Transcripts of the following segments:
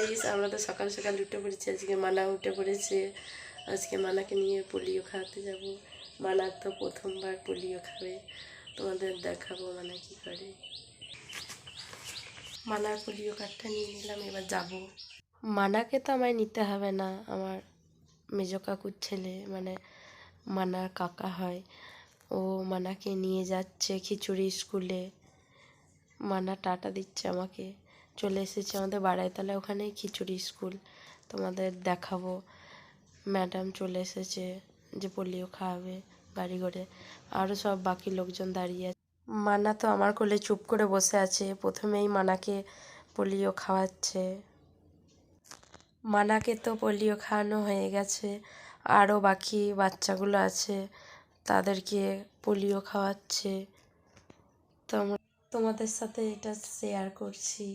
Guys আমরা তো সকাল সকাল উঠে পড়েছি, আজকে মানা উঠে পড়েছে। আজকে মানাকে নিয়ে পোলিও খাওয়াতে যাব। মানা তো প্রথমবার পোলিও খাবে। তোমাদের দেখাবো মানা কি করে। মানার পোলিও কার্ডটা নিয়ে নিলাম, এবার যাব। মানাকে তো আমায় নিতে হবে না, আমার মেজ কাকুর ছেলে মানে মানার কাকা হয়। ও মানাকে নিয়ে যাচ্ছে খিচুড়ি স্কুলে। মানা টাটা দিচ্ছে আমাকে। চলে এসেছে আমাদের বাড়াইতলা ওখানে, খিচুড়ি স্কুল। তোমাদের দেখাবো। ম্যাডাম চলে এসেছে যে পোলিও খাওয়াবে গাড়ি করে। আরও সব বাকি লোকজন দাঁড়িয়ে আছে। মানা তো আমার কোলে চুপ করে বসে আছে। প্রথমেই মানাকে পোলিও খাওয়াচ্ছে। মানাকে তো পোলিও খাওয়ানো হয়ে গেছে। আরও বাকি বাচ্চাগুলো আছে, তাদেরকে পোলিও খাওয়াচ্ছে। তো তোমাদের সাথে এটা শেয়ার করছি।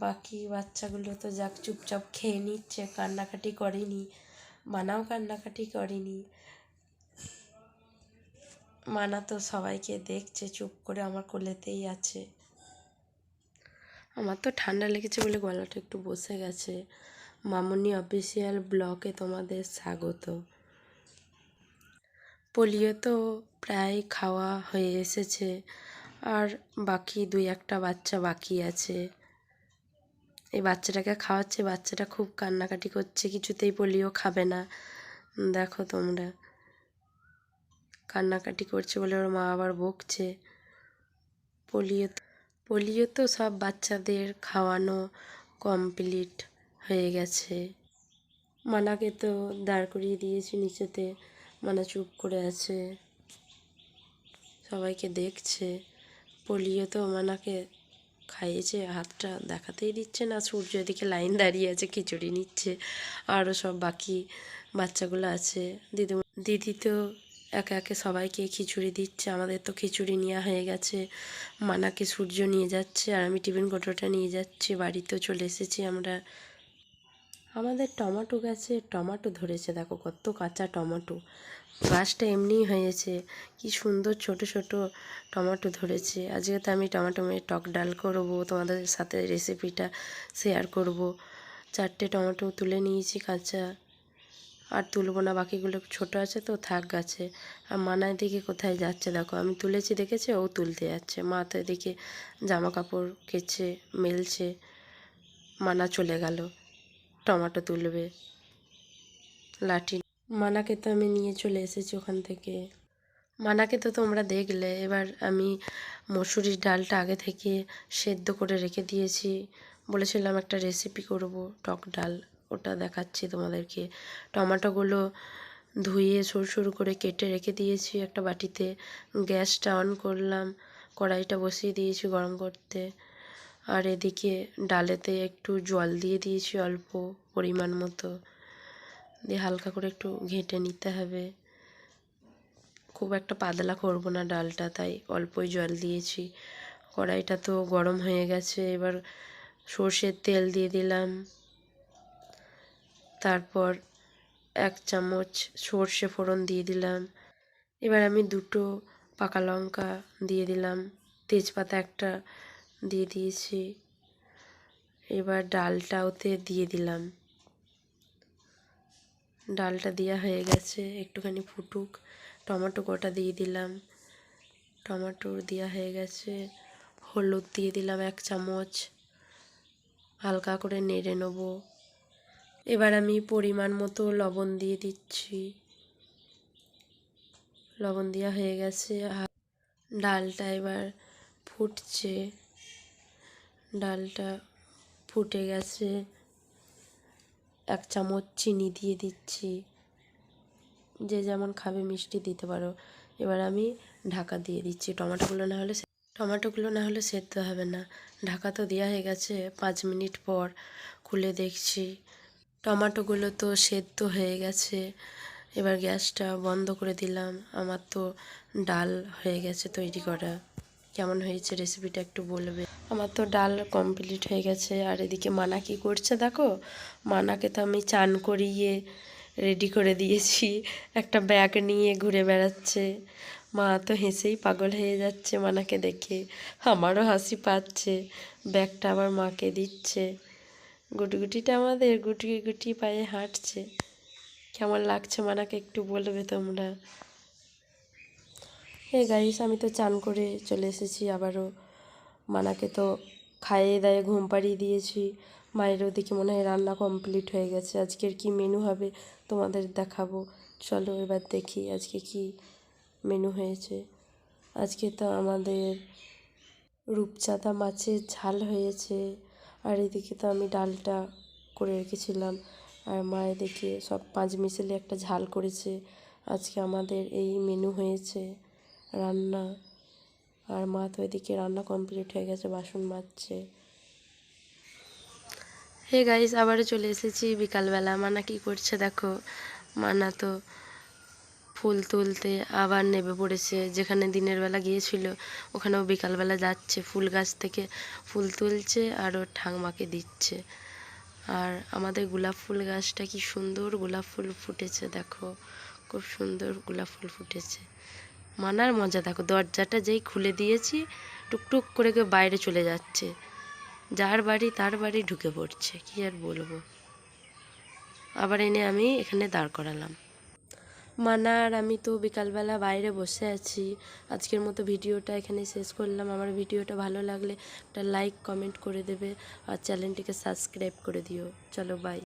বাকি বাচ্চাগুলো তো যাক চুপচাপ খেয়ে নিচ্ছে কান্নাকাটি করেনি মানাও কান্নাকাটি করেনি। মানা তো সবাইকে দেখছে চুপ করে আমার কোলেতেই আছে। আমার তো ঠান্ডা লেগেছে বলে গলাটা একটু বসে গেছে। মামুনি অফিসিয়াল ব্লকে তোমাদের স্বাগত। পোলিও তো প্রায় খাওয়া হয়ে এসেছে আর বাকি দুই একটা বাচ্চা বাকি আছে। এই বাচ্চাটাকে খাওয়াচ্ছে, বাচ্চাটা খুব কান্নাকাটি করছে, কিছুতেই পোলিও খাবে না। দেখো তোমরা। কান্নাকাটি করছে বলে ওর মা আবার বকছে। পোলিও পোলিও তো সব বাচ্চাদের খাওয়ানো কমপ্লিট হয়ে গেছে। মানাকে তো দাঁড় করিয়ে দিয়েছি নিচেতে। মানা চুপ করে আছে। সবাইকে দেখছে। পোলিও তো মানাকে খাইয়েছে, হাতটা দেখাতেই দিচ্ছে না। সূর্য এদিকে লাইন দাঁড়িয়ে আছে, খিচুড়ি নিচ্ছে। আরও সব বাকি বাচ্চাগুলো আছে। দিদি দিদি তো একে একে সবাইকে খিচুড়ি দিচ্ছে। আমাদের তো খিচুড়ি নেওয়া হয়ে গেছে। মানাকে সূর্য নিয়ে যাচ্ছে আর আমি টিফিন কোটোটা নিয়ে যাচ্ছি। বাড়িতেও চলে এসেছি আমরা। আমাদের টমেটো গাছে, টমেটো ধরেছে, দেখো কত কাঁচা টমেটো। গাছটা এমনিই হয়েছে, কি সুন্দর ছোট ছোট টমেটো ধরেছে। আজকে তো আমি টমেটো মেয়ে টক ডাল করব, তোমাদের সাথে রেসিপিটা শেয়ার করব। চারটে টমেটো তুলে নিয়েছি কাঁচা। আর তুলবো না, বাকিগুলো ছোট আছে তো, থাক গাছে। আর মানায় দিকে কোথায় যাচ্ছে, দেখো আমি তুলেছি, দেখেছে? ও তুলতে যাচ্ছে। মাথায় তো এদিকে জামা কাপড় কেচে, মেলছে, মানা চলে গেল। টমেটো তুলবে। লাঠি মানাকে তো আমি নিয়ে চলে এসেছি ওখান থেকে। মানাকে তো তোমরা দেখলে। এবার আমি মসুরির ডালটা আগে থেকে সেদ্ধ করে রেখে দিয়েছি। বলেছিলাম একটা রেসিপি করব, টক ডাল। ওটা দেখাচ্ছি তোমাদেরকে। টমাটোগুলো ধুয়ে সরু সরু করে কেটে রেখে দিয়েছি একটা বাটিতে। গ্যাসটা অন করলাম। কড়াইটা বসিয়ে দিয়েছি গরম করতে। আর এদিকে ডালেতে একটু জল দিয়ে দিয়েছি অল্প পরিমাণ মতো। দিয়ে হালকা করে একটু ঘেঁটে নিতে হবে। খুব একটা পাতলা করব না ডালটা, তাই অল্পই জল দিয়েছি। কড়াইটা তো গরম হয়ে গেছে, এবার সর্ষের তেল দিয়ে দিলাম। তারপর এক চামচ সর্ষে ফোড়ন দিয়ে দিলাম। এবার আমি দুটো পাকা লঙ্কা দিয়ে দিলাম। তেজপাতা একটা দিয়ে দিয়েছি। এবার ডালটা ওতে দিয়ে দিলাম। ডালটা দেওয়া হয়ে গেছে, একটুখানি ফুটুক। টমেটো গোটা দিয়ে দিলাম। টমেটো দেওয়া হয়ে গেছে। হলুদ দিয়ে দিলাম এক চামচ। হালকা করে নেড়ে নেব। এবার আমি পরিমাণ মতো লবণ দিয়ে দিচ্ছি। লবণ দেওয়া হয়ে গেছে ডালটা এবার ফুটছে। ডালটা ফুটে গেছে। এক চামচ চিনি দিয়ে দিচ্ছি। যে যেমন খাবে মিষ্টি দিতে পারো। এবার আমি ঢাকা দিয়ে দিচ্ছি। টমেটোগুলো না হলে টমেটোগুলো না হলে সেদ্ধ হবে না। ঢাকা তো দেওয়া হয়ে গেছে পাঁচ মিনিট পর। খুলে দেখছি। টমেটোগুলো তো সেদ্ধ হয়ে গেছে। এবার গ্যাসটা বন্ধ করে দিলাম। আমার তো ডাল হয়ে গেছে তৈরি করা। কেমন হয়েছে রেসিপিটা একটু বলবে? আমার তো ডাল কমপ্লিট হয়ে গেছে, আর এদিকে মানা কি করছে দেখো? মানাকে তো আমি চান করিয়ে রেডি করে দিয়েছি, একটা ব্যাগ নিয়ে ঘুরে বেড়াচ্ছে। মা তো হেসেই পাগল হয়ে যাচ্ছে মানাকে দেখে, আমারও হাসি পাচ্ছে, ব্যাগটা আবার মাকে দিচ্ছে। গুটিগুটিটা আমাদের গুটি গুটি পায়ে হাঁটছে। কেমন লাগছে মানাকে একটু বলবে তোমরা? হে গাইস, আমি তো চান করে চলে এসেছি আবারও। মানাকে তো খাইয়ে দায়ে ঘুম পাড়িয়ে দিয়েছি। মায়ের ওদিকে মনে হয় রান্না কমপ্লিট হয়ে গেছে। আজকের কি মেনু হবে তোমাদের দেখাবো। চলো এবার দেখি আজকে কি মেনু হয়েছে। আজকে তো আমাদের রূপচাঁদা মাছের ঝাল হয়েছে। আর এদিকে তো আমি ডালটা করে রেখেছিলাম। আর মা এদিকে সব পাঁচ মিশেলে একটা ঝাল করেছে। আজকে আমাদের এই মেনু হয়েছে। রান্না। আর মা তো এদিকে রান্না কমপ্লিট হয়ে গেছে, বাসন মাজছে। হে গাইস আবারও চলে এসেছি বিকালবেলা। মানা কি করছে দেখো? মানা তো ফুল তুলতে আবার নেমে পড়েছে। যেখানে দিনের বেলা গিয়েছিল, ওখানেও বিকালবেলা যাচ্ছে। ফুল গাছ থেকে ফুল তুলছে আর ওর ঠাংমাকে দিচ্ছে। আর আমাদের গোলাপ ফুল গাছটা কি সুন্দর গোলাপ ফুল ফুটেছে দেখো। খুব সুন্দর গোলাপ ফুল ফুটেছে। মানার মজা। দেখো, দরজাটা যেই খুলে দিয়েছি, টুকটুক করে কেউ বাইরে চলে যাচ্ছে। যার বাড়ি, তার বাড়ি ঢুকে পড়ছে, কি আর বলব? আবার এনে আমি এখানে দাঁড় করালাম। মানা আর আমি তো বিকালবেলা বাইরে বসে আছি। আজকের মতো ভিডিওটা এখানে শেষ করলাম। আমার ভিডিওটা ভালো লাগলে একটা লাইক, কমেন্ট করে দেবে। আর চ্যানেলটিকে সাবস্ক্রাইব করে দিও। চলো বাই